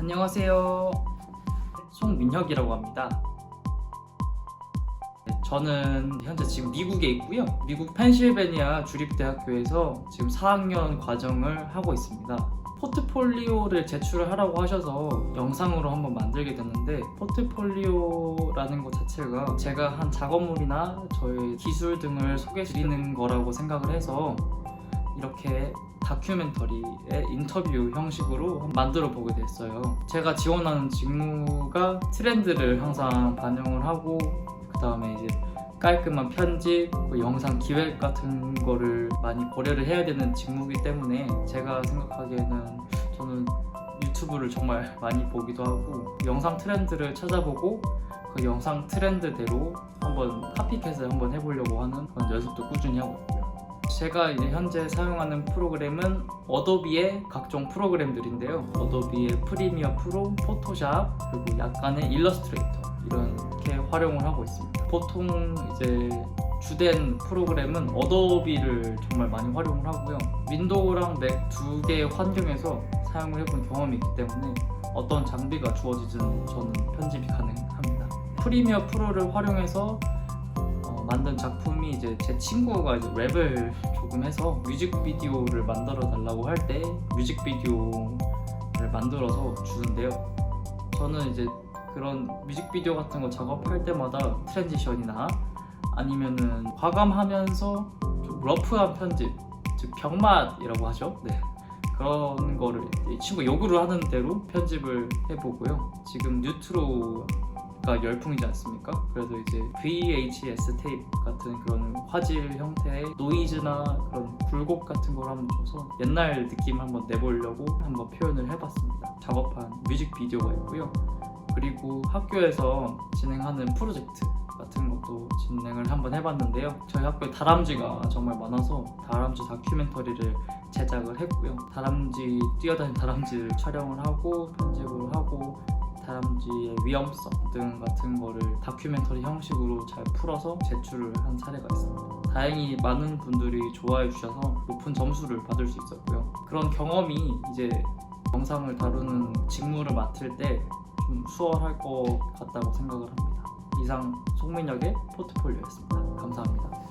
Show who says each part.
Speaker 1: 안녕하세요. 송민혁이라고 합니다. 네, 저는 현재 지금 미국에 있고요. 미국 펜실베니아 주립대학교에서 지금 4학년 과정을 하고 있습니다. 포트폴리오를 제출을 하라고 하셔서 영상으로 한번 만들게 됐는데 포트폴리오라는 것 자체가 제가 한 작업물이나 저의 기술 등을 소개드리는 거라고 생각을 해서 이렇게 다큐멘터리의 인터뷰 형식으로 만들어 보게 됐어요. 제가 지원하는 직무가 트렌드를 항상 반영을 하고 그 다음에 이제 깔끔한 편집, 뭐 영상 기획 같은 거를 많이 고려를 해야 되는 직무이기 때문에 제가 생각하기에는 저는 유튜브를 정말 많이 보기도 하고 영상 트렌드를 찾아보고 그 영상 트렌드대로 한번 카피캣을 한번 해보려고 하는 그런 연습도 꾸준히 하고 있고요. 제가 이제 현재 사용하는 프로그램은 어도비의 각종 프로그램들인데요. 어도비의 프리미어 프로, 포토샵, 그리고 약간의 일러스트레이터 이렇게 활용을 하고 있습니다. 보통 이제 주된 프로그램은 어도비를 정말 많이 활용을 하고요. 윈도우랑 맥 두 개의 환경에서 사용을 해본 경험이 있기 때문에 어떤 장비가 주어지든 저는 편집이 가능합니다. 프리미어 프로를 활용해서 어, 만든 작품이 이제 제 친구가 이제 랩을 조금 해서 뮤직비디오를 만들어 달라고 할 때 뮤직비디오를 만들어서 주는데요. 저는 이제 그런 뮤직비디오 같은 거 작업할 때마다 트랜지션이나 아니면은 과감하면서 좀 러프한 편집, 즉 병맛이라고 하죠. 네. 그런 거를 이 친구 요구를 하는 대로 편집을 해보고요. 지금 뉴트로 가 열풍이지 않습니까? 그래서 이제 VHS 테이프 같은 그런 화질 형태의 노이즈나 그런 굴곡 같은 걸 한번 줘서 옛날 느낌 한번 내보려고 한번 표현을 해봤습니다. 작업한 뮤직비디오가 있고요. 그리고 학교에서 진행하는 프로젝트 같은 것도 진행을 한번 해봤는데요. 저희 학교에 다람쥐가 정말 많아서 다람쥐 다큐멘터리를 제작을 했고요. 다람쥐 뛰어다니는 다람쥐를 촬영을 하고 편집을 하고 다람쥐의 위험성 등 같은 거를 다큐멘터리 형식으로 잘 풀어서 제출을 한 사례가 있습니다. 다행히 많은 분들이 좋아해 주셔서 높은 점수를 받을 수 있었고요. 그런 경험이 이제 영상을 다루는 직무를 맡을 때 좀 수월할 것 같다고 생각을 합니다. 이상 송민혁의 포트폴리오였습니다. 감사합니다.